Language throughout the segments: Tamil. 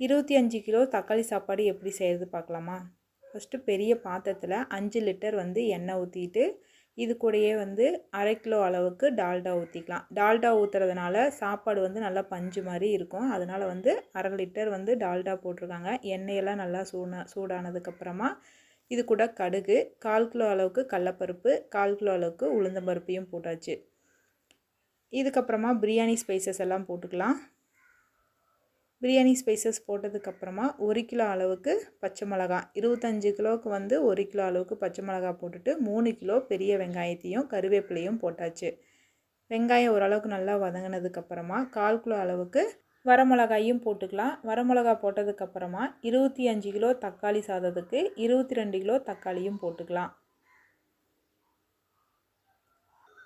இருபத்தி அஞ்சு கிலோ தக்காளி சாப்பாடு எப்படி செய்கிறது பார்க்கலாமா? ஃபஸ்ட்டு பெரிய பாத்திரத்தில் அஞ்சு லிட்டர் வந்து எண்ணெய் ஊற்றிட்டு இது கூடயே வந்து அரை கிலோ அளவுக்கு டால்டா ஊற்றிக்கலாம் டால்டா ஊற்றுறதுனால சாப்பாடு வந்து நல்லா பஞ்சு மாதிரி இருக்கும். அதனால் வந்து அரை லிட்டர் வந்து டால்டா போட்டிருக்காங்க. எண்ணெயெல்லாம் நல்லா சூடா சூடானதுக்கப்புறமா இது கூட கடுகு கால் கிலோ அளவுக்கு கடலப்பருப்பு கால் கிலோ அளவுக்கு உளுந்தம்பருப்பையும் போட்டாச்சு. இதுக்கப்புறமா பிரியாணி ஸ்பைசஸ் எல்லாம் போட்டுக்கலாம். பிரியாணி ஸ்பைசஸ் போட்டதுக்கப்புறமா ஒரு கிலோ அளவுக்கு பச்சை மிளகா. இருபத்தஞ்சி கிலோவுக்கு வந்து ஒரு கிலோ அளவுக்கு பச்சை மிளகா போட்டுட்டு மூணு கிலோ பெரிய வெங்காயத்தையும் கருவேப்பிலையும் போட்டாச்சு. வெங்காயம் ஓரளவுக்கு நல்லா வதங்கினதுக்கப்புறமா கால் கிலோ அளவுக்கு வரமிளகாயும் போட்டுக்கலாம். வரமிளகா போட்டதுக்கப்புறமா இருபத்தி அஞ்சு கிலோ தக்காளி சாதத்துக்கு இருபத்தி ரெண்டு கிலோ தக்காளியும் போட்டுக்கலாம்.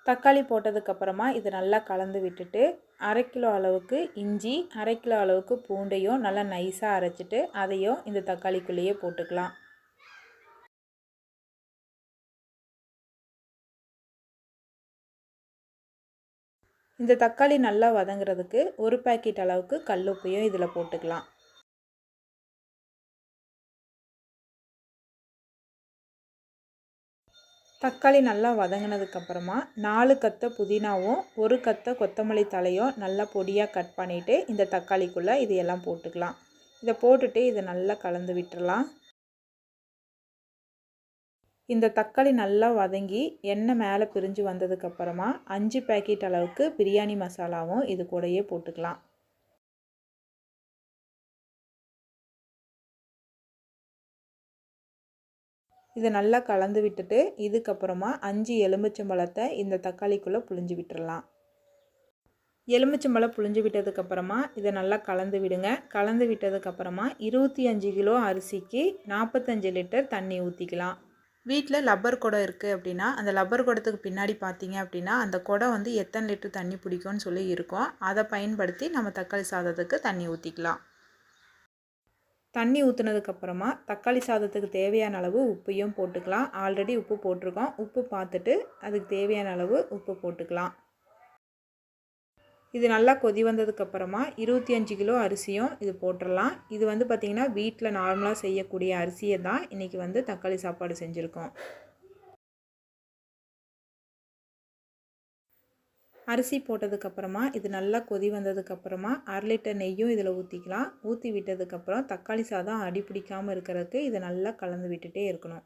தக்காளி போட்டதுக்கப்புறமா இதை நல்லா கலந்து விட்டுட்டு அரை கிலோ அளவுக்கு இஞ்சி அரை கிலோ அளவுக்கு பூண்டையும் நல்லா நைஸாக அரைச்சிட்டு அதையும் இந்த தக்காளிக்குள்ளேயே போட்டுக்கலாம். இந்த தக்காளி நல்லா வதங்குறதுக்கு ஒரு பேக்கெட் அளவுக்கு கல்லுப்பையும் இதில் போட்டுக்கலாம். தக்காளி நல்லா வதங்கினதுக்கப்புறமா நாலு கத்தை புதினாவும் ஒரு கத்தை கொத்தமல்லி தலையும் நல்லா பொடியாக கட் பண்ணிவிட்டு இந்த தக்காளிக்குள்ளே இதையெல்லாம் போட்டுக்கலாம். இதை போட்டுட்டு இதை நல்லா கலந்து விட்டுடலாம் இந்த தக்காளி நல்லா வதங்கி எண்ணெய் மேலே பிரிஞ்சு வந்ததுக்கப்புறமா அஞ்சு பேக்கெட் அளவுக்கு பிரியாணி மசாலாவும் இது கூடயே போட்டுக்கலாம். இதை நல்லா கலந்து விட்டுட்டு இதுக்கப்புறமா அஞ்சு எலுமிச்சம்பழத்தை இந்த தக்காளிக்குள்ளே புழிஞ்சு விட்டுறலாம். எலுமிச்சம்பழம் புழிஞ்சு விட்டதுக்கப்புறமா இதை நல்லா கலந்து விடுங்க. கலந்து விட்டதுக்கப்புறமா இருபத்தி அஞ்சு கிலோ அரிசிக்கு நாற்பத்தஞ்சு லிட்டர் தண்ணி ஊற்றிக்கலாம் வீட்டில் லப்பர் குடம் இருக்குது அப்படின்னா அந்த லப்பர் குடத்துக்கு பின்னாடி பார்த்தீங்க அப்படின்னா அந்த குடம் வந்து எத்தனை லிட்டர் தண்ணி பிடிக்கும்னு சொல்லி இருக்கும். அதை பயன்படுத்தி நம்ம தக்காளி சாதத்துக்கு தண்ணி ஊற்றிக்கலாம் தண்ணி ஊற்றுனதுக்கப்புறமா தக்காளி சாதத்துக்கு தேவையான அளவு உப்பையும் போட்டுக்கலாம். ஆல்ரெடி உப்பு போட்டிருக்கோம். உப்பு பார்த்துட்டு அதுக்கு தேவையான அளவு உப்பு போட்டுக்கலாம். இது நல்லா கொதி வந்ததுக்கப்புறமா இருபத்தி அஞ்சு கிலோ அரிசியும் இது போட்டுடலாம் இது வந்து பார்த்திங்கன்னா வீட்டில் நார்மலாக செய்யக்கூடிய அரிசியை தான் இன்றைக்கி வந்து தக்காளி சாப்பாடு செஞ்சுருக்கோம். அரிசி போட்டதுக்கப்புறமா இது நல்லா கொதி வந்ததுக்கப்புறமா அரை லிட்டர் நெய்யும் இதில் ஊற்றிக்கலாம் ஊற்றி விட்டதுக்கப்புறம் தக்காளி சாதம் அடி பிடிக்காமல் இருக்கிறதுக்கு இதை நல்லா கலந்து விட்டுட்டே இருக்கணும்.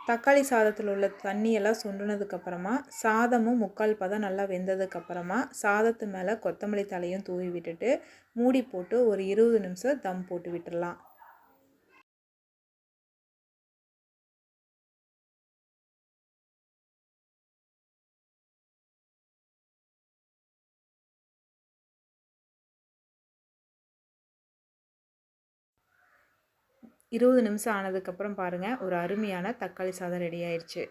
தக்காளி சாதத்தில் உள்ள தண்ணியெல்லாம் சுண்டுனதுக்கப்புறமா சாதமும் முக்கால் பதம் நல்லா வெந்ததுக்கப்புறமா சாதத்து மேலே கொத்தமல்லி தலையும் தூவி விட்டுட்டு மூடி போட்டு ஒரு இருபது நிமிஷம் தம் போட்டு விட்டுடலாம் இருபது நிமிஷம் ஆனதுக்கப்புறம் பாருங்கள் ஒரு அருமையான தக்காளி சாதம் ரெடி ஆயிடுச்சு